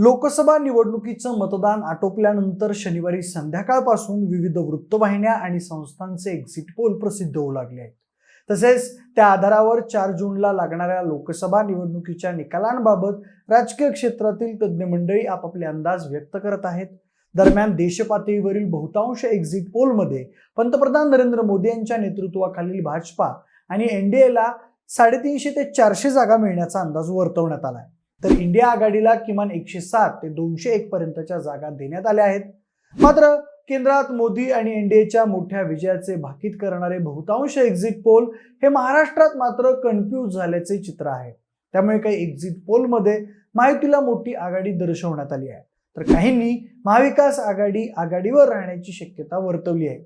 लोकसभा निवडणुकीचं मतदान आटोपल्यानंतर शनिवारी संध्याकाळपासून विविध वृत्तवाहिन्या आणि संस्थांचे एक्झिट पोल प्रसिद्ध होऊ लागले आहेत. तसेच त्या आधारावर चार जूनला लागणाऱ्या लोकसभा निवडणुकीच्या निकालांबाबत राजकीय क्षेत्रातील तज्ज्ञ मंडळी आपापले अंदाज व्यक्त करत आहेत. दरम्यान देशपातळीवरील बहुतांश एक्झिट पोलमध्ये पंतप्रधान नरेंद्र मोदी यांच्या नेतृत्वाखालील भाजपा आणि एनडीएला साडेतीनशे ते चारशे जागा मिळण्याचा अंदाज वर्तवण्यात आला आहे तर इंडिया आघाडीला किमान एकशे सात ते दोनशे एक पर्यंतच्या जागा देण्यात आल्या आहेत. मात्र केंद्रात मोदी आणि एनडीएच्या मोठ्या विजयाचे भाकीत करणारे बहुतांश एक्झिट पोल हे महाराष्ट्रात मात्र कन्फ्यूज झाल्याचे चित्र आहे. त्यामुळे काही एक्झिट पोलमध्ये महायुतीला मोठी आघाडी दर्शवण्यात आली आहे. तर काहींनी महाविकास आघाडी आघाडीवर राहण्याची शक्यता वर्तवली आहे.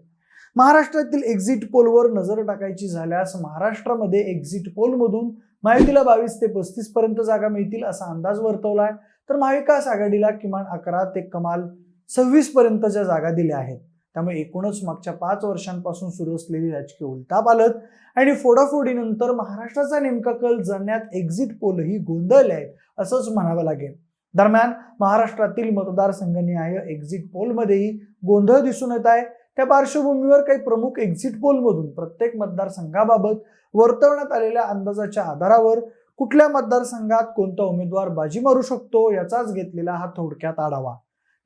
महाराष्ट्रातील एक्झिट पोलवर नजर टाकायची झाल्यास महाराष्ट्रामध्ये एक्झिट पोलमधून महायुतीला बावीस ते पस्तीस पर्यंत जागा मिळतील असा अंदाज वर्तवला आहे तर महाविकास आघाडीला किमान अकरा ते कमाल सव्वीस पर्यंतच्या जागा दिल्या आहेत. त्यामुळे एकूणच मागच्या पाच वर्षांपासून सुरू असलेली राजकीय उलटापालट आणि फोडाफोडीनंतर महाराष्ट्राचा नेमका कल जाण्यात एक्झिट पोलही गोंधळले आहेत असंच म्हणावं लागेल. दरम्यान महाराष्ट्रातील मतदारसंघनिहाय एक्झिट पोलमध्येही गोंधळ दिसून येत आहे. त्या पार्श्वभूमीवर काही प्रमुख एक्झिट पोलमधून प्रत्येक मतदारसंघाबाबत वर्तवण्यात आलेल्या अंदाजाच्या आधारावर कुठल्या मतदारसंघात कोणता उमेदवार बाजी मारू शकतो याचाच घेतलेला हा थोडक्यात आढावा.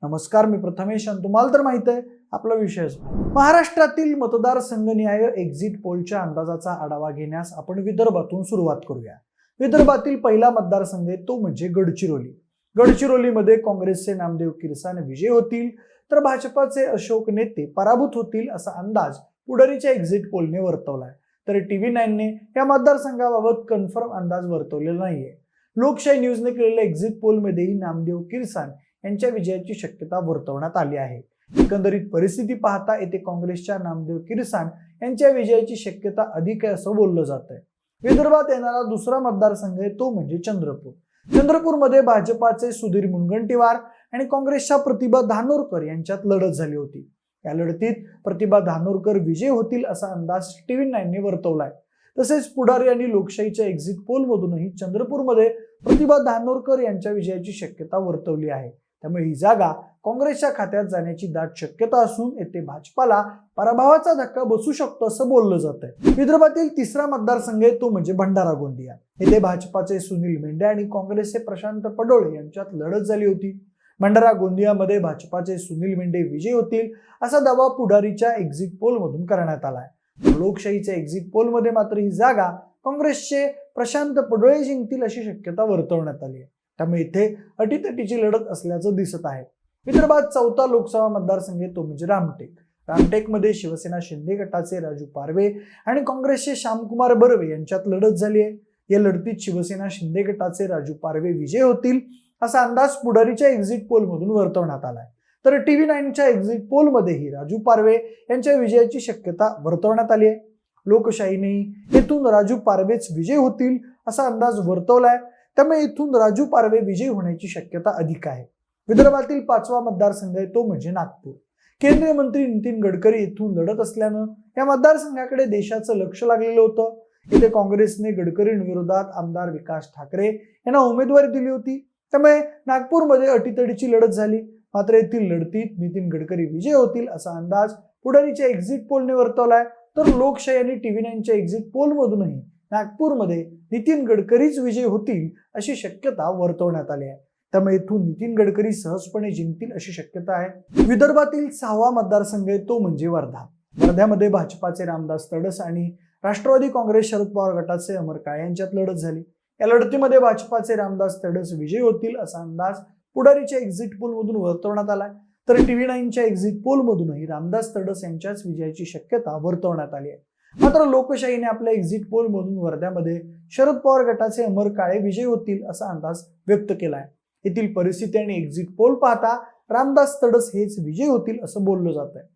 नमस्कार मी प्रथमेश आणि तुम्हाला तर माहीत आहे आपला विषय महाराष्ट्रातील मतदारसंघनिहाय एक्झिट पोलच्या अंदाजाचा आढावा घेण्यास आपण विदर्भातून सुरुवात करूया. विदर्भातील पहिला मतदारसंघ आहे तो म्हणजे गडचिरोली. गडचिरोलीमध्ये काँग्रेसचे नामदेव किरसान विजय होतील. तर भाजपाचे अशोक नेते पराभूत होतील असा अंदाज पुढारीच्या एक्झिट पोलने वर्तवलाय. तर टीव्ही नाईनने या मतदारसंघाबाबत कन्फर्म अंदाज वर्तवलेला नाहीये. लोकशाही न्यूजने केलेल्या एक्झिट पोलमध्येही नामदेव किरसान यांच्या विजयाची शक्यता वर्तवण्यात आली आहे. एकंदरीत परिस्थिती पाहता येथे काँग्रेसच्या नामदेव किरसान यांच्या विजयाची शक्यता अधिक आहे असं बोललं जात आहे विदर्भात येणारा दुसरा मतदारसंघ आहे तो म्हणजे चंद्रपूर. चंद्रपूरमध्ये भाजपाचे सुधीर मुनगंटीवार आणि काँग्रेसच्या प्रतिभा धानोरकर यांच्यात लढत झाली होती. या लढतीत प्रतिभा धानोरकर विजय होतील असा अंदाज टीव्ही नाईनने वर्तवलाय. तसेच पुढारी आणि लोकशाहीच्या एक्झिट पोलमधूनही चंद्रपूरमध्ये प्रतिभा धानोरकर यांच्या विजयाची शक्यता वर्तवली आहे. त्यामुळे ही जागा काँग्रेसच्या खात्यात जाण्याची दाट शक्यता असून येथे भाजपाला पराभवाचा धक्का बसू शकतो असं बोललं जात आहे विदर्भातील तिसरा मतदारसंघ आहे तो म्हणजे भंडारा गोंदिया. येथे भाजपाचे सुनील मेंढे आणि काँग्रेसचे प्रशांत पडोळे यांच्यात लढत झाली होती. भंडारा गोंदियामध्ये भाजपाचे सुनील मेंढे विजय होतील असा दावा पुढारीच्या एक्झिट पोलमधून करण्यात आला आहे लोकशाहीच्या एक्झिट पोलमध्ये मात्र ही जागा काँग्रेसचे प्रशांत पडोळे जिंकतील अशी शक्यता वर्तवण्यात आली आहे. त्यामुळे इथे अटीतटीची लढत असल्याचं दिसत आहे. विदर्भात चौथा लोकसभा मतदारसंघ येतो तो म्हणजे रामटेक. रामटेकमध्ये शिवसेना शिंदे गटाचे राजू पारवे आणि काँग्रेसचे श्यामकुमार बर्वे यांच्यात लढत झाली आहे. या लढतीत शिवसेना शिंदे गटाचे राजू पारवे विजय होतील. असा अंदाज पुढारीच्या एक्झिट पोलमधून वर्तवण्यात आलाय. तर टीव्ही नाईनच्या एक्झिट पोलमध्येही राजू पारवे यांच्या विजयाची शक्यता वर्तवण्यात आली आहे. लोकशाहीने येथून राजू पारवेच विजय होतील असा अंदाज वर्तवलाय. त्यामुळे इथून राजू पारवे विजयी होण्याची शक्यता अधिक आहे. विदर्भातील पाचवा मतदारसंघ आहे तो म्हणजे नागपूर. केंद्रीय मंत्री नितीन गडकरी येथून लढत असल्यानं या मतदारसंघाकडे देशाचं लक्ष लागलेलं होतं. इथे काँग्रेसने गडकरींविरोधात आमदार विकास ठाकरे यांना उमेदवारी दिली होती. त्यामुळे नागपूरमध्ये अटीतडीची लढत झाली. मात्र येथील लढतीत नितीन गडकरी विजय होतील असा अंदाज पुढारीच्या एक्झिट पोलने वर्तवलाय. तर लोकशाही आणि टीव्ही नाईनच्या एक्झिट पोलमधूनही नागपूरमध्ये नितीन गडकरीच विजय होतील अशी शक्यता वर्तवण्यात आली आहे. त्यामुळे इथून नितीन गडकरी सहजपणे जिंकतील अशी शक्यता आहे. विदर्भातील सहावा मतदारसंघ आहे तो म्हणजे वर्धा. वर्ध्यामध्ये भाजपाचे रामदास तडस आणि राष्ट्रवादी काँग्रेस शरद पवार गटाचे अमर काळे यांच्यात लढत झाली. या लढतीमध्ये भाजपाचे रामदास तडस विजय होतील असा अंदाज पुढारीच्या एक्झिट पोलमधून वर्तवण्यात आलाय. तर टीव्ही नाईनच्या एक्झिट पोलमधूनही रामदास तडस यांच्याच विजयाची शक्यता वर्तवण्यात आली आहे. मात्र लोकशाहीने आपल्या एक्झिट पोलमधून वर्ध्यामध्ये शरद पवार गटाचे अमर काळे विजय होतील असा अंदाज व्यक्त केला आहे येथील परिस्थिती आणि एक्झिट पोल पाहता रामदास तडस हेच विजय होतील असं बोललं जात आहे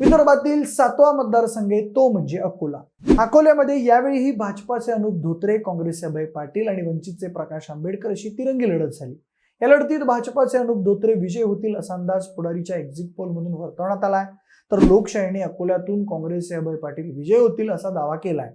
विदर्भातील सातवा मतदारसंघ आहे तो म्हणजे अकोला. अकोल्यामध्ये यावेळीही भाजपाचे अनुप धोत्रे काँग्रेसचे अभय पाटील आणि वंचितचे प्रकाश आंबेडकर अशी तिरंगी लढत झाली. या लढतीत भाजपाचे अनुप धोत्रे विजय होतील असा अंदाज पुढारीच्या एक्झिट पोलमधून वर्तवण्यात आलाय तर लोकशाहीने अकोल्यातून काँग्रेसचे अभय पाटील विजय होतील असा दावा केलाय.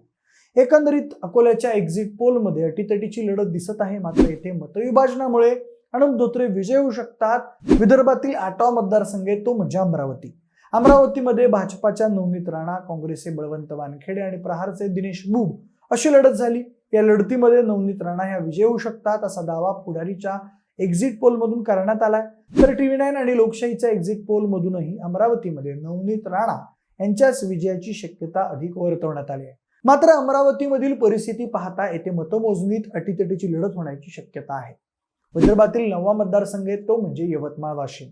एकंदरीत अकोल्याच्या एक्झिट पोलमध्ये अटीतटीची लढत दिसत आहे मात्र येथे मतविभाजनामुळे अनुप धोत्रे विजय होऊ शकतात. विदर्भातील आठवा मतदारसंघ आहे तो म्हणजे अमरावती. अमरावतीमध्ये भाजपाच्या नवनीत राणा काँग्रेसचे बळवंत वानखेडे आणि प्रहारचे दिनेश बुब अशी लढत झाली. या लढतीमध्ये नवनीत राणा ह्या विजय होऊ शकतात असा दावा पुढारीच्या एक्झिट पोल मधून करण्यात आलाय. तर टीव्ही नाईन आणि लोकशाहीच्या एक्झिट पोल मधूनही अमरावतीमध्ये नवनीत राणा यांच्याच विजयाची शक्यता अधिक वर्तवण्यात आली आहे. मात्र अमरावतीमधील परिस्थिती पाहता येथे मतमोजणीत अटीतटीची लढत होण्याची शक्यता आहे. विदर्भातील नववा मतदारसंघ आहे तो म्हणजे यवतमाळ वाशिम.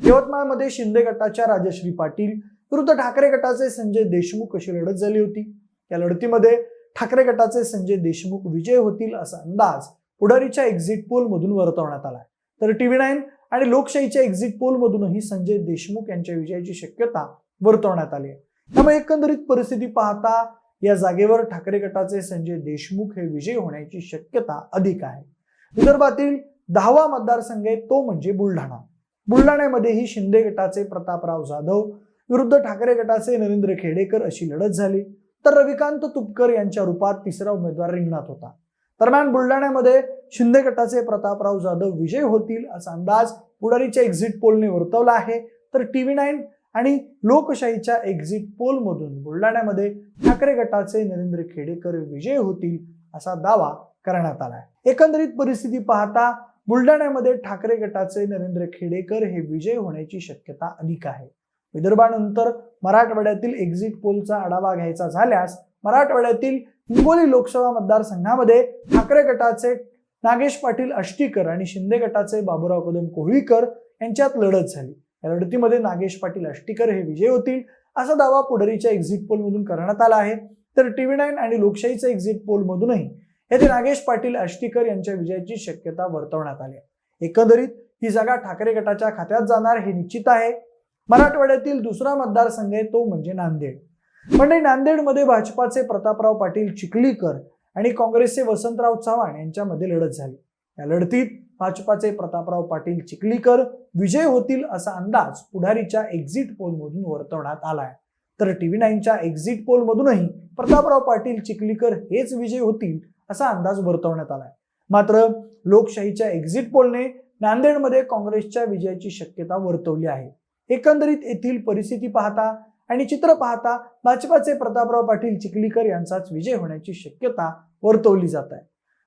यवतमाळमध्ये शिंदे गटाच्या राजश्री पाटील विरुद्ध ठाकरे गटाचे संजय देशमुख अशी लढत झाली होती. या लढतीमध्ये ठाकरे गटाचे संजय देशमुख विजय होतील असा अंदाज पुढारीच्या एक्झिट पोल मधून वर्तवण्यात आलाय. तर टीव्ही नाईन आणि लोकशाहीच्या एक्झिट पोल मधूनही संजय देशमुख यांच्या विजयाची शक्यता वर्तवण्यात आली आहे. त्यामुळे एकंदरीत परिस्थिती पाहता या जागेवर ठाकरे गटाचे संजय देशमुख हे विजयी होण्याची शक्यता अधिक आहे. विदर्भातील दहावा मतदारसंघ आहे तो म्हणजे बुलढाणा. बुलढाण्यामध्येही शिंदे गटाचे प्रतापराव जाधव विरुद्ध ठाकरे गटाचे नरेंद्र खेडेकर अशी लढत झाली. तर रविकांत तुपकर यांच्या रूपात तिसरा उमेदवार रिंगणात होता. दरम्यान बुलढाण्यामध्ये शिंदे गटाचे प्रतापराव जाधव विजय होतील असा अंदाज पुढारीच्या एक्झिट पोलने वर्तवला आहे. तर टीव्ही नाईन आणि लोकशाहीच्या एक्झिट पोलमधून बुलढाण्यामध्ये ठाकरे गटाचे नरेंद्र खेडेकर विजय होतील असा दावा करण्यात आला आहे एकंदरीत परिस्थिती पाहता बुलढाण्यामध्ये ठाकरे गटाचे नरेंद्र खेडेकर हे विजय होण्याची शक्यता अधिक आहे. विदर्भानंतर मराठवाड्यातील एक्झिट पोलचा आढावा घ्यायचा झाल्यास मराठवाड्यातील हिंगोली लोकसभा मतदारसंघामध्ये ठाकरे गटाचे नागेश पाटील अष्टीकर आणि शिंदे गटाचे बाबुराव कदम कोहळीकर यांच्यात लढत झाली. या लढतीमध्ये नागेश पाटील अष्टीकर हे विजय होतील असा दावा पुढारीच्या एक्झिट पोलमधून करण्यात आला आहे. तर टीव्ही नाईन आणि लोकशाहीच्या एक्झिट पोलमधूनही येथे नागेश पाटील आष्टीकर यांच्या विजयाची शक्यता वर्तवण्यात आली आहे. एकंदरीत ही जागा ठाकरे गटाच्या खात्यात जाणार हे निश्चित आहे. मराठवाड्यातील दुसरा मतदारसंघ आहे तो म्हणजे नांदेड. म्हणजे नांदेडमध्ये भाजपाचे प्रतापराव पाटील चिखलीकर आणि काँग्रेसचे वसंतराव चव्हाण यांच्यामध्ये लढत झाली. या लढतीत भाजपाचे प्रतापराव पाटील चिखलीकर विजय होतील असा अंदाज पुढारीच्या एक्झिट पोलमधून वर्तवण्यात आलाय. तर टीव्ही नाईनच्या एक्झिट पोलमधूनही प्रतापराव पाटील चिखलीकर हेच विजय होतील असा अंदाज वर्तवण्यात आलाय. मात्र लोकशाहीच्या एक्झिट पोलने नांदेडमध्ये काँग्रेसच्या विजयाची शक्यता वर्तवली आहे. एकंदरीत येथील परिस्थिती पाहता आणि चित्र पाहता भाजपाचे प्रतापराव पाटील चिखलीकर यांचाच विजय होण्याची शक्यता वर्तवली जात आहे.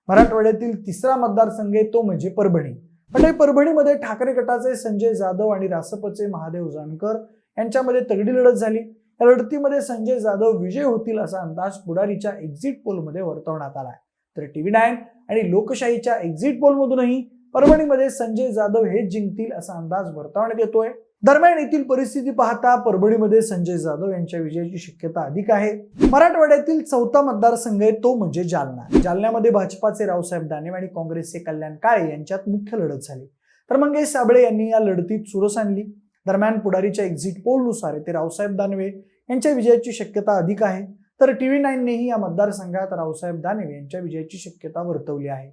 मराठवाड्यातील तिसरा मतदारसंघ आहे तो म्हणजे परभणी. म्हणजे परभणीमध्ये ठाकरे गटाचे संजय जाधव आणि रासपचे महादेव जानकर यांच्यामध्ये तगडी लढत झाली. या लढतीमध्ये संजय जाधव विजय होतील असा अंदाज पुढारीच्या एक्झिट पोलमध्ये वर्तवण्यात आला आहे तर टीव्ही नाईन आणि लोकशाहीच्या एक्झिट पोलमधूनही परभणीमध्ये संजय जाधव हे जिंकतील असा अंदाज वर्तवण्यात येतोय. दरम्यान येथील परिस्थिती पाहता परभणीमध्ये संजय जाधव यांच्या विजयाची शक्यता अधिक आहे. मराठवाड्यातील चौथा मतदारसंघ आहे तो म्हणजे जालना. जालन्यामध्ये भाजपाचे रावसाहेब दानवे आणि काँग्रेसचे कल्याण काळे यांच्यात मुख्य लढत झाली. तर मंगेश साबळे यांनी या लढतीत चुरस आणली. दरम्यान पुढारीच्या एक्झिट पोलनुसार येथे रावसाहेब दानवे यांच्या विजयाची शक्यता अधिक आहे. तर टीव्ही नाईननेही या मतदारसंघात रावसाहेब दानवे यांच्या विजयाची शक्यता वर्तवली आहे.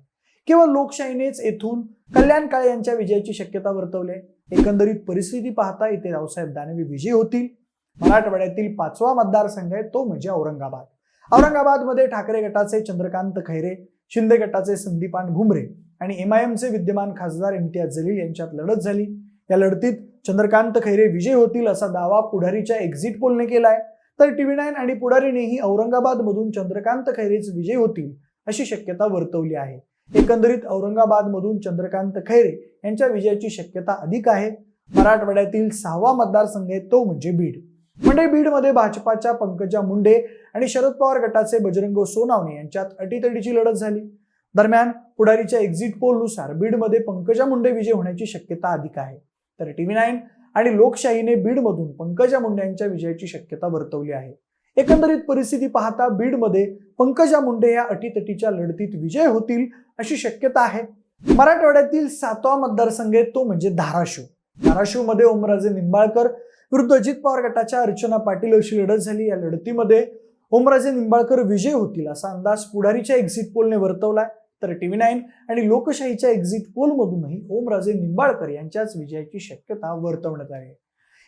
केवळ लोकशाहीनेच येथून कल्याण काळे यांच्या विजयाची शक्यता वर्तवली आहे. एकंदरीत परिस्थिती पाहता इथे रावसाहेब दानवे विजयी होतील. मराठवाड्यातील पाचवा मतदारसंघ आहे तो म्हणजे औरंगाबाद. औरंगाबादमध्ये ठाकरे गटाचे चंद्रकांत खैरे शिंदे गटाचे संदीपान घुमरे आणि एमआयएमचे विद्यमान खासदार इम्तियाज जलील यांच्यात लढत झाली. या लढतीत चंद्रकांत खैरे विजय होतील असा दावा पुढारीच्या एक्झिट पोलने केला आहे तर टीव्ही नाईन आणि पुढारीनेही औरंगाबादमधून चंद्रकांत खैरेच विजय होतील अशी शक्यता वर्तवली आहे. एकंदरीत औरंगाबादमधून चंद्रकांत खैरे यांच्या विजयाची शक्यता अधिक आहे. मराठवाड्यातील सहावा मतदारसंघ आहे तो म्हणजे बीड. म्हणजे बीडमध्ये भाजपाच्या पंकजा मुंडे आणि शरद पवार गटाचे बजरंग सोनावणे यांच्यात अटीतडीची लढत झाली. दरम्यान पुढारीच्या एक्झिट पोलनुसार बीडमध्ये पंकजा मुंडे विजय होण्याची शक्यता अधिक आहे. तर टीव्ही नाईन आणि लोकशाहीने बीडमधून पंकजा मुंडे यांच्या विजयाची शक्यता वर्तवली आहे. एकंदरीत परिस्थिती पाहता बीडमध्ये पंकजा मुंडे या अटीतटीच्या लढतीत विजय होतील अशी शक्यता आहे. मराठवाड्यातील सातवा मतदारसंघ आहे तो म्हणजे धाराशिव. धाराशिवमध्ये ओमराजे निंबाळकर विरुद्ध अजित पवार गटाच्या अर्चना पाटील अशी लढत झाली. या लढतीमध्ये ओमराजे निंबाळकर विजय होतील असा अंदाज पुढारीच्या एक्झिट पोलने वर्तवलाय. तर टीव्ही नाईन आणि लोकशाहीच्या एक्झिट पोलमधूनही ओमराजे निंबाळकर यांच्याच विजयाची शक्यता वर्तवण्यात आहे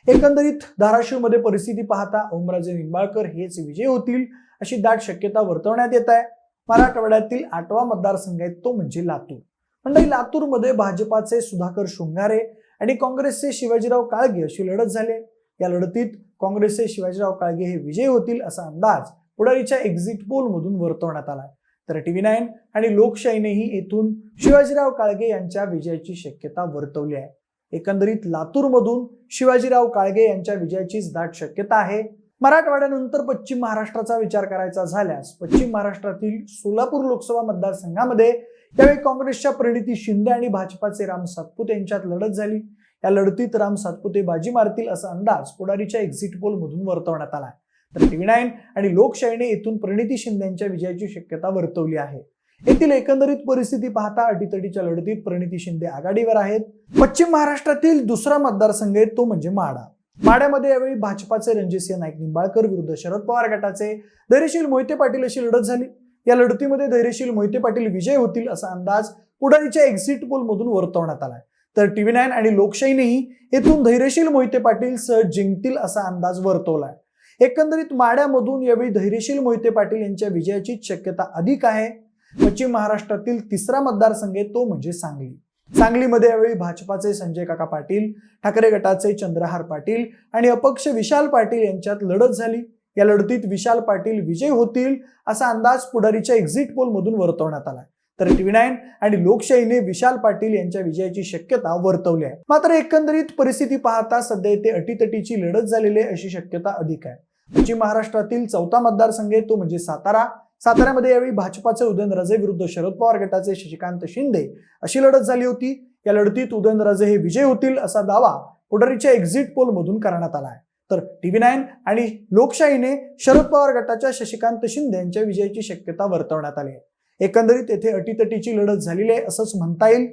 एकंदरीत धाराशिवमध्ये परिस्थिती पाहता ओमराजे निंबाळकर हेच विजय होतील अशी दाट शक्यता वर्तवण्यात येत आहे. मराठवाड्यातील आठवा मतदारसंघ आहे तो म्हणजे लातूर. मंडळी लातूरमध्ये भाजपाचे सुधाकर शृंगारे आणि काँग्रेसचे शिवाजीराव काळगे अशी लढत झाली या लढतीत काँग्रेसचे शिवाजीराव काळगे हे विजयी होतील असा अंदाज पुढारीच्या एक्झिट पोल मधून वर्तवण्यात आला तर टीव्ही नाईन आणि लोकशाहीनेही येथून शिवाजीराव काळगे यांच्या विजयाची शक्यता वर्तवली आहे. एकंदरीत लातूरमधून शिवाजीराव काळगे यांच्या विजयाचीच दाट शक्यता आहे. मराठवाड्यानंतर पश्चिम महाराष्ट्राचा विचार करायचा झाल्यास पश्चिम महाराष्ट्रातील सोलापूर लोकसभा मतदारसंघामध्ये यावेळी काँग्रेसच्या प्रणिती शिंदे आणि भाजपाचे राम सातपुते यांच्यात लढत झाली. या लढतीत राम सातपुते बाजी मारतील असा अंदाज पुढारीच्या एक्झिट पोलमधून वर्तवण्यात आला आहे. तर टीव्ही नाईन आणि लोकशाहीने येथून प्रणिती शिंदे यांच्या विजयाची शक्यता वर्तवली आहे. येथील एकंदरीत परिस्थिती पाहता अटीतटीच्या लढतीत प्रणिती शिंदे आघाडीवर आहेत. पश्चिम महाराष्ट्रातील दुसरा मतदारसंघ आहे तो म्हणजे माडा. माड्यामध्ये यावेळी भाजपाचे रणजितसिंह नाईक निंबाळकर विरुद्ध शरद पवार गटाचे धैर्यशील मोहिते पाटील अशी लढत झाली. या लढतीमध्ये धैर्यशील मोहिते पाटील विजय होतील असा अंदाज पुढारीच्या एक्झिट पोल मधून वर्तवण्यात आलाय. तर टीव्ही नाईन आणि लोकशाहीनेही येथून धैर्यशील मोहिते पाटील सहज जिंकतील असा अंदाज वर्तवलाय. एकंदरीत माड्यामधून यावेळी धैर्यशील मोहिते पाटील यांच्या विजयाची शक्यता अधिक आहे. पश्चिम महाराष्ट्रातील तिसरा मतदारसंघ आहे तो म्हणजे सांगली. सांगलीमध्ये यावेळी भाजपाचे संजय काका पाटील ठाकरे गटाचे चंद्रहार पाटील आणि अपक्ष विशाल पाटील यांच्यात लढत झाली. या लढतीत विशाल पाटील विजय होतील असा अंदाज पुढारीच्या एक्झिट पोल मधून वर्तवण्यात आला तर टीव्ही नाईन आणि लोकशाहीने विशाल पाटील यांच्या विजयाची शक्यता वर्तवली आहे. मात्र एकंदरीत परिस्थिती पाहता सध्या येथे अटीतटीची लढत झालेली आहे अशी शक्यता अधिक आहे. पश्चिम महाराष्ट्रातील चौथा मतदारसंघ आहे तो म्हणजे सातारा. साताऱ्यामध्ये यावेळी भाजपाचे उदयनराजे विरुद्ध शरद पवार गटाचे शशिकांत शिंदे अशी लढत झाली होती. या लढतीत उदयनराजे हे विजय होतील असा दावा पुढारीच्या एक्झिट पोल मधून करण्यात आला आहे. तर टीव्ही नाईन आणि लोकशाहीने शरद पवार गटाच्या शशिकांत शिंदे यांच्या विजयाची शक्यता वर्तवण्यात आली आहे. एकंदरीत येथे अटीतटीची लढत झालेली आहे असंच म्हणता येईल.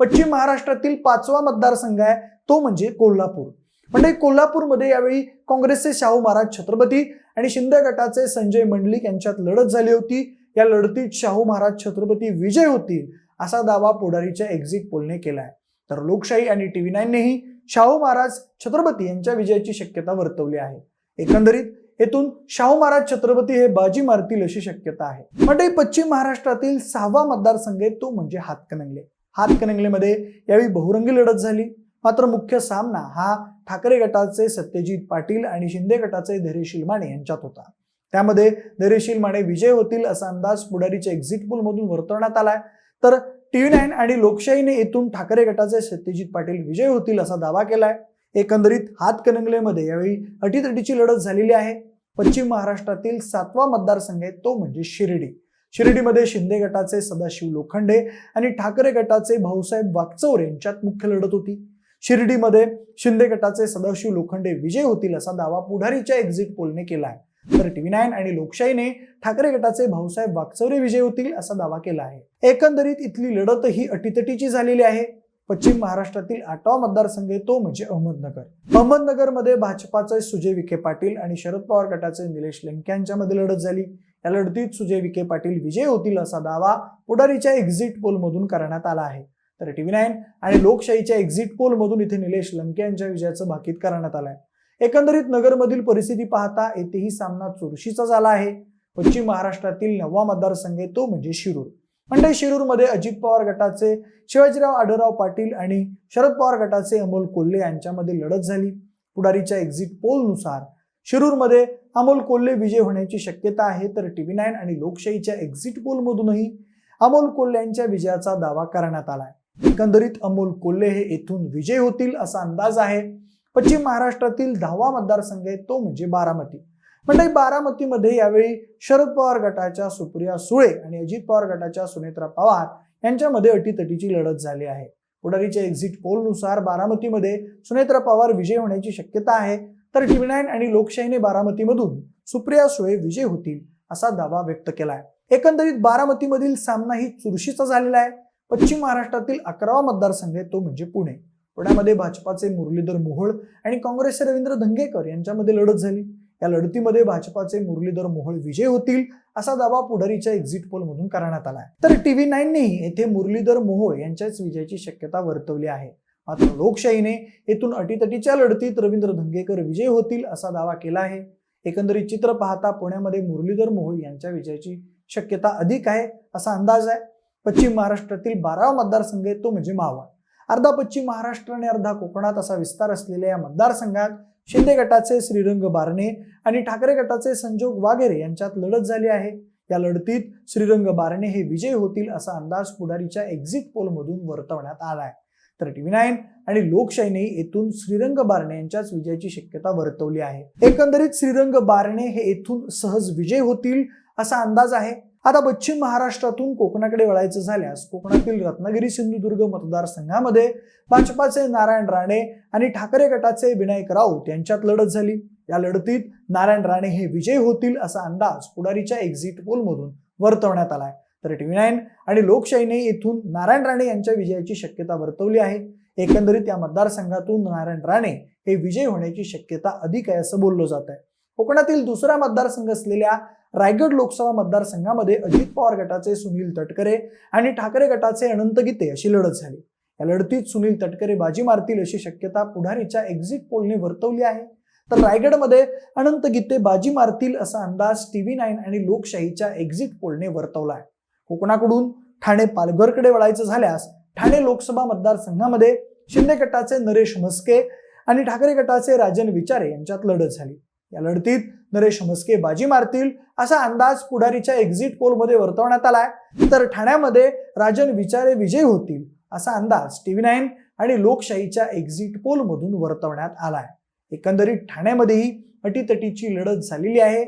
पश्चिम महाराष्ट्रातील पाचवा मतदारसंघ आहे तो म्हणजे कोल्हापूर. म्हणजे कोल्हापूरमध्ये यावेळी काँग्रेसचे शाहू महाराज छत्रपती आणि शिंदे गटाचे संजय मंडलिक यांच्यात लढत झाली होती. या लढतीत शाहू महाराज छत्रपती विजय होतील असा दावा पुढारीच्या एक्झिट पोलने केला आहे तर लोकशाही आणि टीव्ही नाईननेही शाहू महाराज छत्रपती यांच्या विजयाची शक्यता वर्तवली आहे. एकंदरीत येथून शाहू महाराज छत्रपती हे बाजी मारतील अशी शक्यता आहे. म्हणजे पश्चिम महाराष्ट्रातील सहावा मतदारसंघ आहे तो म्हणजे हातकणंगले. हातकणंगलेमध्ये यावेळी बहुरंगी लढत झाली. मात्र मुख्य सामना हा ठाकरे गटाचे सत्यजित पाटील आणि शिंदे गटाचे धैर्यशील माने यांच्यात होता. त्यामध्ये धैर्यशील माने विजय होतील असा अंदाज पुढारीच्या एक्झिट पोल मधून वर्तवण्यात आलाय. तर टीव्ही नाईन आणि लोकशाहीने येथून ठाकरे गटाचे सत्यजित पाटील विजय होतील असा दावा केलाय. एकंदरीत हातकणंगलेमध्ये यावेळी अटीतटीची लढत झालेली आहे. पश्चिम महाराष्ट्रातील सातवा मतदारसंघ आहे तो म्हणजे शिर्डी. शिर्डीमध्ये शिंदे गटाचे सदाशिव लोखंडे आणि ठाकरे गटाचे भाऊसाहेब वागचौर यांच्यात मुख्य लढत होती. शिर्डीमध्ये शिंदे गटाचे सदाशिव लोखंडे विजय होतील असा दावा पुढारीच्या एक्झिट पोलने केला आहे तर टीव्ही नाईन आणि लोकशाहीने ठाकरे गटाचे भाऊसाहेब वागचौरे विजय होतील असा दावा केला आहे एकंदरीत इथली लढत ही अटीतटीची झालेली आहे. पश्चिम महाराष्ट्रातील आठवा मतदारसंघ तो म्हणजे अहमदनगर. अहमदनगरमध्ये भाजपाचे सुजय विखे पाटील आणि शरद पवार गटाचे निलेश लंके यांच्यामध्ये लढत झाली. या लढतीत सुजय विखे पाटील विजय होतील असा दावा पुढारीच्या एक्झिट पोल मधून करण्यात आला आहे. तर टीव्ही नाईन आणि लोकशाहीच्या एक्झिट पोलमधून इथे निलेश लंके यांच्या विजयाचं भाकीत करण्यात आलंय. एकंदरीत नगरमधील परिस्थिती पाहता येथेही सामना चुरशीचा झाला आहे. पश्चिम महाराष्ट्रातील नववा मतदारसंघ आहे तो म्हणजे शिरूर. म्हणजे शिरूरमध्ये अजित पवार गटाचे शिवाजीराव आढळराव पाटील आणि शरद पवार गटाचे अमोल कोल्हे यांच्यामध्ये लढत झाली. पुढारीच्या एक्झिट पोलनुसार शिरूरमध्ये अमोल कोल्हे विजय होण्याची शक्यता आहे. तर टीव्ही नाईन आणि लोकशाहीच्या एक्झिट पोलमधूनही अमोल कोल्हे यांच्या विजयाचा दावा करण्यात आला आहे एकंदरीत अमोल कोल्हे हे येथून विजय होतील असा अंदाज आहे. पश्चिम महाराष्ट्रातील दहावा मतदारसंघ आहे तो म्हणजे बारामती. म्हणजे बारामतीमध्ये यावेळी शरद पवार गटाच्या सुप्रिया सुळे आणि अजित पवार गटाच्या सुनेत्रा पवार यांच्यामध्ये अटीतटीची लढत झाली आहे. पुढारीच्या एक्झिट पोलनुसार बारामतीमध्ये सुनेत्रा पवार विजय होण्याची शक्यता आहे. तर टीव्ही नाईन आणि लोकशाहीने बारामतीमधून सुप्रिया सुळे विजय होतील असा दावा व्यक्त केला आहे एकंदरीत बारामतीमधील सामना ही चुरशीचा झालेला आहे. पश्चिम महाराष्ट्रातील अकरावा मतदारसंघ आहे तो म्हणजे पुणे. पुण्यामध्ये भाजपाचे मुरलीधर मोहोळ आणि काँग्रेसचे रवींद्र धंगेकर यांच्यामध्ये लढत झाली. या लढतीमध्ये भाजपाचे मुरलीधर मोहोळ विजय होतील असा दावा पुढारीच्या एक्झिट पोल मधून करण्यात आला आहे तर टीव्ही नाईननेही येथे मुरलीधर मोहोळ यांच्याच विजयाची शक्यता वर्तवली आहे. मात्र लोकशाहीने येथून अटीतटीच्या लढतीत रवींद्र धंगेकर विजय होतील असा दावा केला आहे. एकंदरीत चित्र पाहता पुण्यामध्ये मुरलीधर मोहोळ यांच्या विजयाची शक्यता अधिक आहे असा अंदाज आहे. पश्चिम महाराष्ट्रातील बारावा मतदारसंघ आहे तो म्हणजे मावळ. अर्धा पश्चिम महाराष्ट्र आणि अर्धा कोकणात असा विस्तार असलेल्या या मतदारसंघात शिंदे गटाचे श्रीरंग बारणे आणि ठाकरे गटाचे संजोग वाघेरे यांच्यात लढत झाली आहे. या लढतीत श्रीरंग बारणे हे विजयी होतील असा अंदाज पुढारीच्या एक्झिट पोलमधून वर्तवण्यात आलाय. तर टीव्ही नाईन आणि लोकशाहीने येथून श्रीरंग बारणे यांच्याच विजयाची शक्यता वर्तवली आहे. एकंदरीत श्रीरंग बारणे हे येथून सहज विजय होतील असा अंदाज आहे. आता पश्चिम महाराष्ट्रातून कोकणाकडे वळायचं झाल्यास कोकणातील रत्नागिरी सिंधुदुर्ग मतदारसंघामध्ये भाजपाचे नारायण राणे आणि ठाकरे गटाचे विनायक राऊत यांच्यात लढत झाली. या लढतीत नारायण राणे हे विजयी होतील असा अंदाज पुढारीच्या एक्झिट पोलमधून वर्तवण्यात आलाय. तर टीव्ही नाईन आणि लोकशाहीने येथून नारायण राणे यांच्या विजयाची शक्यता वर्तवली आहे. एकंदरीत या मतदारसंघातून नारायण राणे हे विजय होण्याची शक्यता अधिक आहे असं बोललं जात आहे कोकणातील दुसरा मतदारसंघ असलेल्या रायगड लोकसभा मतदारसंघामध्ये अजित पवार गटाचे सुनील तटकरे आणि ठाकरे गटाचे अनंत गीते अशी लढत झाली. या लढतीत सुनील तटकरे बाजी मारतील अशी शक्यता पुढारीच्या एक्झिट पोलने वर्तवली आहे. तर रायगडमध्ये अनंत गीते बाजी मारतील असा अंदाज टीव्ही नाईन आणि लोकशाहीच्या एक्झिट पोलने वर्तवला आहे. कोकणाकडून ठाणे पालघरकडे वळायचं झाल्यास ठाणे लोकसभा मतदारसंघामध्ये शिंदे गटाचे नरेश म्हस्के आणि ठाकरे गटाचे राजन विचारे यांच्यात लढत झाली. या लढतीत नरेश म्हस्के बाजी मारतील असा अंदाज पुढारीच्या एक्झिट पोलमध्ये वर्तवण्यात आलाय. तर ठाण्यामध्ये राजन विचारे विजयी होतील असा अंदाज टीव्ही नाईन आणि लोकशाहीच्या एक्झिट पोलमधून वर्तवण्यात आलाय. एकंदरीत ठाण्यामध्येही अटीतटीची लढत झालेली आहे.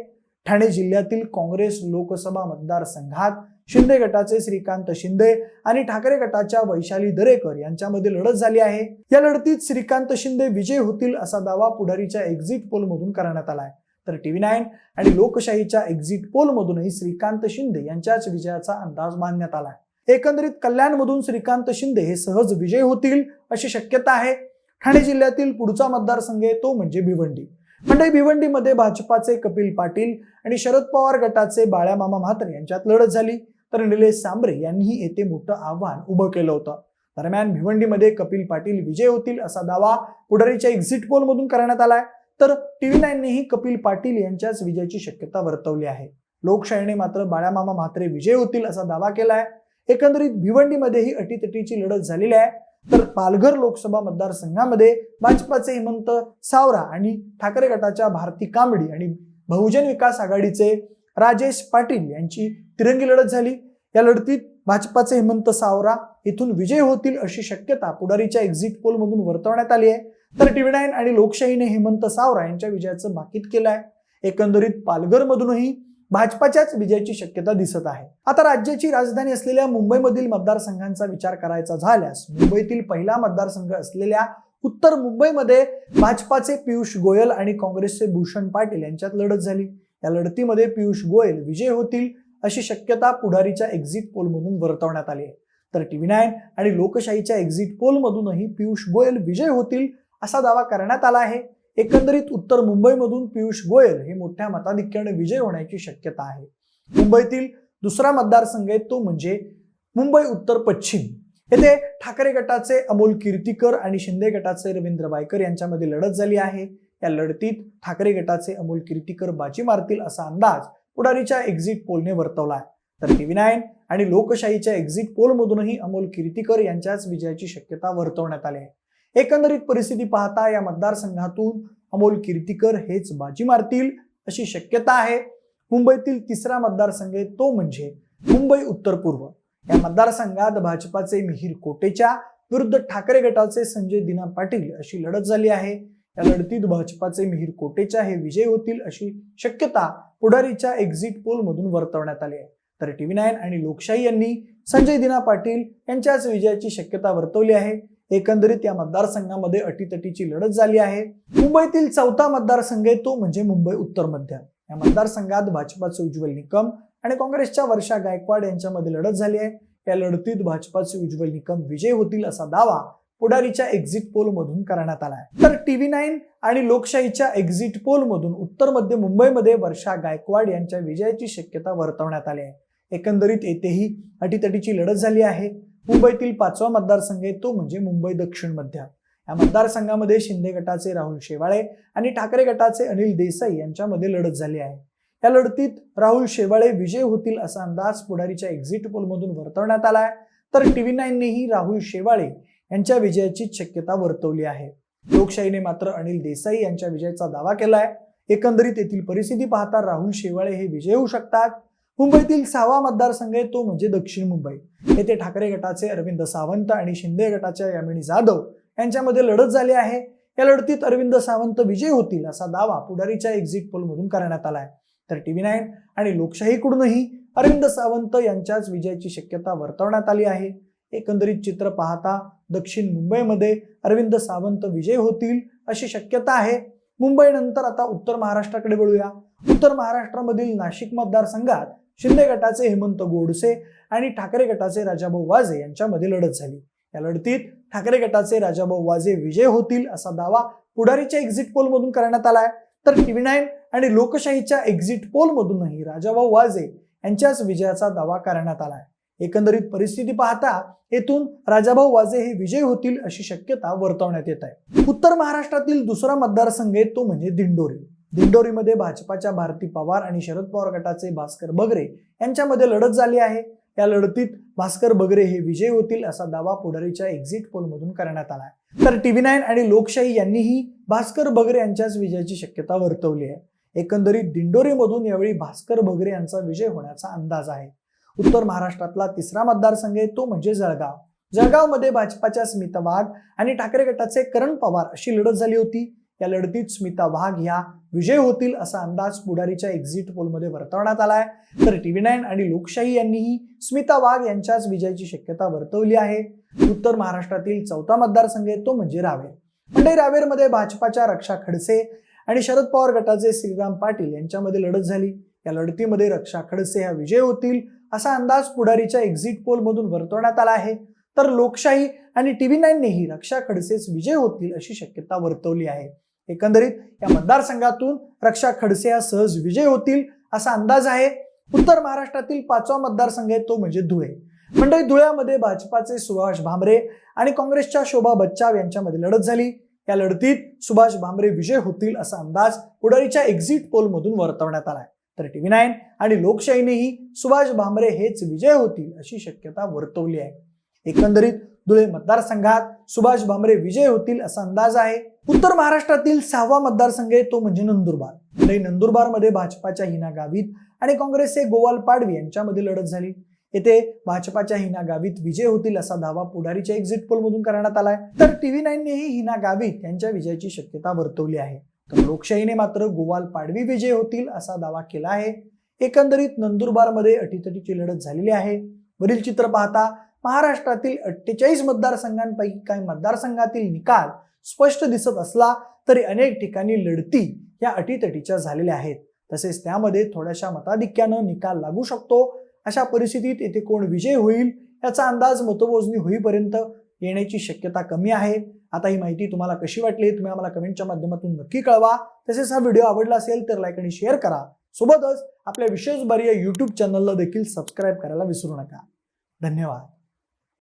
ठाणे जिल्ह्यातील काँग्रेस लोकसभा मतदारसंघात शिंदे गटाचे श्रीकांत शिंदे आणि ठाकरे गटाच्या वैशाली दरेकर यांच्यामध्ये लढत झाली आहे. या लढतीत श्रीकांत शिंदे विजय होतील असा दावा पुढारीच्या एक्झिट पोलमधून करण्यात आलाय. तर टीव्ही नाईन आणि लोकशाहीच्या एक्झिट पोलमधूनही श्रीकांत शिंदे यांच्याच विजयाचा अंदाज मानण्यात आलाय. एकंदरीत कल्याणमधून श्रीकांत शिंदे हे सहज विजय होतील अशी शक्यता आहे. ठाणे जिल्ह्यातील पुढचा मतदारसंघ आहे तो म्हणजे भिवंडी. म्हणजे भिवंडीमध्ये भाजपाचे कपिल पाटील आणि शरद पवार गटाचे बाळ्यामामा म्हात्रे यांच्यात लढत झाली. तर निलेश सांबरे यांनीही येथे मोठं आव्हान उभं केलं होतं. दरम्यान भिवंडीमध्ये कपिल पाटील विजय होतील असा दावा पुढारीच्या एक्झिट पोलमधून करण्यात आलाय. तर टीव्ही नाईननेही कपिल पाटील यांच्याच विजयाची शक्यता वर्तवली आहे. लोकशाहीने मात्र बाळ्यामामा म्हात्रे विजय होतील असा दावा केलाय. एकंदरीत भिवंडीमध्येही अटीतटीची लढत झालेली आहे. तर पालघर लोकसभा मतदारसंघामध्ये भाजपाचे हेमंत सावरा आणि ठाकरे गटाच्या भारती कांबडी आणि बहुजन विकास आघाडीचे राजेश पाटील यांची तिरंगी लढत झाली. या लढतीत भाजपाचे हेमंत सावरा इथून विजय होतील अशी शक्यता पुढारीच्या एक्झिट पोलमधून वर्तवण्यात आली आहे. तर टीव्ही नाईन आणि लोकशाहीने हेमंत सावरा यांच्या विजयाचं बाकीत केलं आहे एकंदरीत पालघरमधूनही भाजपाच्याच विजयाची शक्यता दिसत आहे. आता राज्याची राजधानी असलेल्या मुंबईमधील मतदारसंघांचा विचार करायचा झाल्यास मुंबईतील पहिला मतदारसंघ असलेल्या उत्तर मुंबईमध्ये भाजपाचे पियुष गोयल आणि काँग्रेसचे भूषण पाटील यांच्यात लढत झाली. या लढतीमध्ये पियुष गोयल विजय होतील अशी शक्यता पुढारीच्या एक्झिट पोलमधून वर्तवण्यात आली आहे. तर टीव्ही नाईन आणि लोकशाहीच्या एक्झिट पोलमधूनही पियुष गोयल विजय होतील असा दावा करण्यात आला आहे. एकंदरीत उत्तर मुंबईमधून पियुष गोयल हे मोठ्या मताधिक्याने विजय होण्याची शक्यता आहे. मुंबईतील दुसरा मतदारसंघ आहे तो म्हणजे मुंबई उत्तर पश्चिम. येथे ठाकरे गटाचे अमोल कीर्तीकर आणि शिंदे गटाचे रवींद्र वायकर यांच्यामध्ये लढत झाली आहे. या लढतीत ठाकरे गटाचे अमोल कीर्तीकर बाजी मारतील असा अंदाज पुढारीच्या एक्झिट पोलने वर्तवला आहे. तर टीव्ही नाईन आणि लोकशाहीच्या एक्झिट पोलमधूनही अमोल कीर्तीकर यांच्याच विजयाची शक्यता वर्तवण्यात आली आहे. एकंदरीत परिस्थिती पाहता या मतदारसंघातून अमोल कीर्तीकर हेच बाजी मारतील अशी शक्यता आहे. मुंबईतील तिसरा मतदारसंघ तो म्हणजे मुंबई उत्तर पूर्व. या मतदारसंघात भाजपाचे मिहीर कोटेच्या विरुद्ध ठाकरे गटाचे संजय दिना पाटील अशी लढत झाली आहे. या लढतीत भाजपाचे मिहीर कोटेच्या हे विजय होतील अशी शक्यता पुढारीच्या एक्झिट पोलमधून वर्तवण्यात आली आहे. तर टीव्ही नाईन आणि लोकशाही यांनी संजय दिना पाटील यांच्याच विजयाची शक्यता वर्तवली आहे. एकंदरीत या मतदारसंघामध्ये अटीतटीची लढत झाली आहे. मुंबईतील चौथा मतदारसंघ आहे तो म्हणजे मुंबई उत्तर मध्य. या मतदारसंघात भाजपाचे उज्ज्वल निकम आणि काँग्रेसच्या वर्षा गायकवाड यांच्यामध्ये लढत झाली आहे. या लढतीत भाजपाचे उज्ज्वल निकम विजय होतील असा दावा पुढारीच्या एक्झिट पोल मधून करण्यात आला आहे. तर टीव्ही नाईन आणि लोकशाहीच्या एक्झिट पोल मधून उत्तर मध्य मुंबईमध्ये वर्षा गायकवाड यांच्या विजयाची शक्यता वर्तवण्यात आली आहे. एकंदरीत येथेही अटीतटीची लढत झाली आहे. मुंबईतील पाचवा मतदारसंघ आहे तो म्हणजे मुंबई दक्षिण मध्य. या मतदारसंघामध्ये शिंदे गटाचे राहुल शेवाळे आणि ठाकरे गटाचे अनिल देसाई यांच्यामध्ये लढत झाली आहे. या लढतीत राहुल शेवाळे विजय होतील असा अंदाज पुढारीच्या एक्झिट पोलमधून वर्तवण्यात आला आहे तर टीव्ही नाईननेही राहुल शेवाळे यांच्या विजयाची शक्यता वर्तवली आहे. लोकशाहीने मात्र अनिल देसाई यांच्या विजयाचा दावा केला आहे एकंदरीत येथील परिस्थिती पाहता राहुल शेवाळे हे विजय होऊ शकतात. मुंबईतील सहावा मतदारसंघ आहे तो म्हणजे दक्षिण मुंबई. येथे ठाकरे गटाचे अरविंद सावंत आणि शिंदे गटाच्या यामिनी जाधव यांच्यामध्ये लढत झाली आहे. या लढतीत अरविंद सावंत विजय होतील असा दावा पुढारीच्या एक्झिट पोलमधून करण्यात आला आहे तर टीव्ही नाईन आणि लोकशाहीकडूनही अरविंद सावंत यांच्याच विजयाची शक्यता वर्तवण्यात आली आहे. एकंदरीत चित्र पाहता दक्षिण मुंबईमध्ये अरविंद सावंत विजय होतील अशी शक्यता आहे. मुंबईनंतर आता उत्तर महाराष्ट्राकडे वळूया. उत्तर महाराष्ट्रामधील नाशिक मतदारसंघात शिंदे गटाचे हेमंत गोडसे आणि ठाकरे गटाचे राजाभाऊ वाजे यांच्यामध्ये लढत झाली. या लढतीत ठाकरे गटाचे राजाभाऊ वाजे विजय होतील असा दावा पुढारीच्या एक्झिट पोलमधून करण्यात आलाय. तर टीव्ही नाईन आणि लोकशाहीच्या एक्झिट पोलमधूनही राजाभाऊ वाजे यांच्याच विजयाचा दावा करण्यात आलाय. एकंदरीत परिस्थिती पाहता येथून राजाभाऊ वाजे हे विजय होतील अशी शक्यता वर्तवण्यात येत आहे. उत्तर महाराष्ट्रातील दुसरा मतदारसंघ आहे तो म्हणजे दिंडोरी. दिंडोरीमध्ये भाजपाच्या भारती पवार आणि शरद पवार गटाचे भास्कर बगरे यांच्यामध्ये लढत झाली आहे. या लढतीत भास्कर बगरे हे विजय होतील असा दावा पुढारीच्या एक्झिट पोलमधून करण्यात आला आहे. तर टीव्ही नाईन आणि लोकशाही यांनीही भास्कर बगरे यांच्याच विजयाची शक्यता वर्तवली आहे. एकंदरीत दिंडोरीमधून यावेळी भास्कर बगरे यांचा विजय होण्याचा अंदाज आहे. उत्तर महाराष्ट्रातला तिसरा मतदारसंघ आहे तो म्हणजे जळगाव. जळगावमध्ये भाजपाच्या स्मिता वाघ आणि ठाकरे गटाचे करण पवार अशी लढत झाली होती. या लढतीत स्मिता वाघ ह्या विजय होतील असा अंदाज पुढारीच्या एक्झिट पोलमध्ये वर्तवण्यात आला आहे. तर टीव्ही नाईन आणि लोकशाही यांनीही स्मिता वाघ यांच्याच विजयाची शक्यता वर्तवली आहे. उत्तर महाराष्ट्रातील चौथा मतदारसंघ आहे तो म्हणजे रावेर. म्हणजे रावेरमध्ये भाजपाच्या रक्षा खडसे आणि शरद पवार गटाचे श्रीराम पाटील यांच्यामध्ये लढत झाली. या लढतीमध्ये रक्षा खडसे ह्या विजय होतील असा अंदाज पुढारीच्या एक्झिट पोलमधून वर्तवण्यात आला आहे. तर लोकशाही आणि टीव्ही नाईननेही रक्षा खडसेच विजय होतील अशी शक्यता वर्तवली आहे. एकंदरीत या मतदारसंघातून रक्षा खडसे हा सहज विजय होतील असा अंदाज आहे. उत्तर महाराष्ट्रातील पाचवा मतदारसंघ आहे तो म्हणजे धुळे. मंडळी धुळ्यामध्ये भाजपाचे सुभाष भामरे आणि काँग्रेसच्या शोभा बच्चाव यांच्यामध्ये लढत झाली. या लढतीत सुभाष भामरे विजय होतील असा अंदाज उडारीच्या एक्झिट पोलमधून वर्तवण्यात आलाय. तर टीव्ही नाईन आणि लोकशाहीनेही सुभाष भामरे हेच विजय होतील अशी शक्यता वर्तवली आहे. एकंदरीत धुळे मतदारसंघात सुभाष भामरे विजय होतील असा अंदाज आहे. उत्तर महाराष्ट्रातील सहावा मतदारसंघ आहे तो म्हणजे नंदुरबार. नंदुरबार नंदुरबारमध्ये भाजपाच्या हिना गावित आणि काँग्रेसचे गोवाल पाडवी यांच्यामध्ये लढत झाली. येथे भाजपाच्या हिना गावित विजय होतील असा दावा पुढारीच्या एक्झिट पोलमधून करण्यात आलाय. तर टीव्ही नाईननेही हिना गावित यांच्या विजयाची शक्यता वर्तवली आहे. तर लोकशाहीने मात्र गोवाल पाडवी विजय होतील असा दावा केला आहे. एकंदरीत नंदुरबारमध्ये अटीतटीची लढत झालेली आहे. वरील चित्र पाहता महाराष्ट्रातील अठ्ठेचाळीस मतदारसंघांपैकी काही मतदारसंघातील निकाल स्पष्ट दिसत असला तरी अनेक ठिकाणी लढती या अटीतटीच्या झालेल्या आहेत. तसेच त्यामध्ये थोड्याशा मताधिक्यानं निकाल लागू शकतो. अशा परिस्थितीत येथे कोण विजय होईल याचा अंदाज मतमोजणी होईपर्यंत येण्याची शक्यता कमी आहे. आता ही माहिती तुम्हाला कशी वाटली तुम्ही आम्हाला कमेंटच्या माध्यमातून नक्की कळवा. तसेच हा व्हिडिओ आवडला असेल तर लाईक आणि शेअर करा. सोबतच आपल्या विशेष बारी या चॅनलला देखील सबस्क्राईब करायला विसरू नका. धन्यवाद.